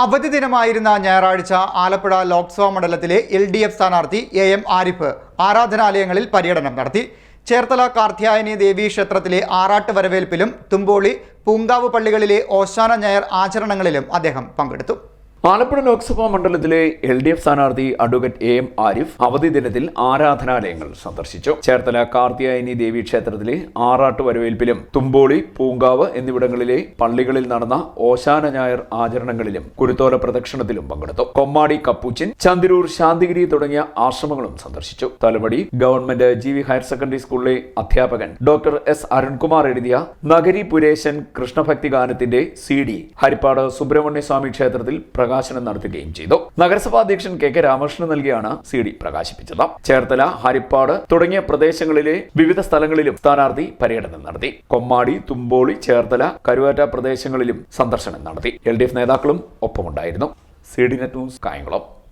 അവധി ദിനമായിരുന്ന ഞായറാഴ്ച ആലപ്പുഴ ലോക്സഭാ മണ്ഡലത്തിലെ എൽ ഡി എഫ് സ്ഥാനാർത്ഥി എ എം ആരിഫ് ആരാധനാലയങ്ങളിൽ പര്യടനം നടത്തി. ചേർത്തല കാർത്യായനി ദേവി ക്ഷേത്രത്തിലെ ആറാട്ട് വരവേൽപ്പിലും തുമ്പോളി പൂങ്കാവ് പള്ളികളിലെ ഓശാന ഞായർ ആചരണങ്ങളിലും അദ്ദേഹം പങ്കെടുത്തു. ആലപ്പുഴ ലോക്സഭാ മണ്ഡലത്തിലെ എൽ ഡി എഫ് സ്ഥാനാർത്ഥി അഡ്വക്കേറ്റ് എ എം ആരിഫ് അവധി ദിനത്തിൽ ആരാധനാലയങ്ങൾ സന്ദർശിച്ചു. ചേർത്തല കാർത്തിയായനി ദേവി ക്ഷേത്രത്തിലെ ആറാട്ട് വരവേൽപ്പിലും തുമ്പോളി പൂങ്കാവ് എന്നിവിടങ്ങളിലെ പള്ളികളിൽ നടന്ന ഓശാന ഞായർ ആചരണങ്ങളിലും കുരുത്തോല പ്രദക്ഷിണത്തിലും പങ്കെടുത്തു. കൊമ്മാടി കപ്പൂച്ചിൻ ചന്ദിരൂർ ശാന്തിഗിരി തുടങ്ങിയ ആശ്രമങ്ങളും സന്ദർശിച്ചു. Thalavady government G V higher secondary സ്കൂളിലെ അധ്യാപകൻ ഡോക്ടർ എസ്. അരുൺകുമാർ എഴുതിയ നഗരി പുരേശൻ കൃഷ്ണഭക്തി ഗാനത്തിന്റെ സി ഡി ഹരിപ്പാട് സുബ്രഹ്മണ്യ സ്വാമി ക്ഷേത്രത്തിൽ പ്രകാശനം നടത്തുകയും ചെയ്തു. നഗരസഭാ അധ്യക്ഷൻ കെ കെ രാമകൃഷ്ണൻ നൽകിയാണ് സി ഡി പ്രകാശിപ്പിച്ചത്. ചേർത്തല ഹരിപ്പാട് തുടങ്ങിയ പ്രദേശങ്ങളിലെ വിവിധ സ്ഥലങ്ങളിലും സ്ഥാനാർത്ഥി പര്യടനം നടത്തി. കൊമ്മാടി തുമ്പോളി ചേർത്തല കരുവാറ്റ പ്രദേശങ്ങളിലും സന്ദർശനം നടത്തി. എൽ ഡി എഫ് നേതാക്കളും ഒപ്പമുണ്ടായിരുന്നു. C D net news Kayamkulam.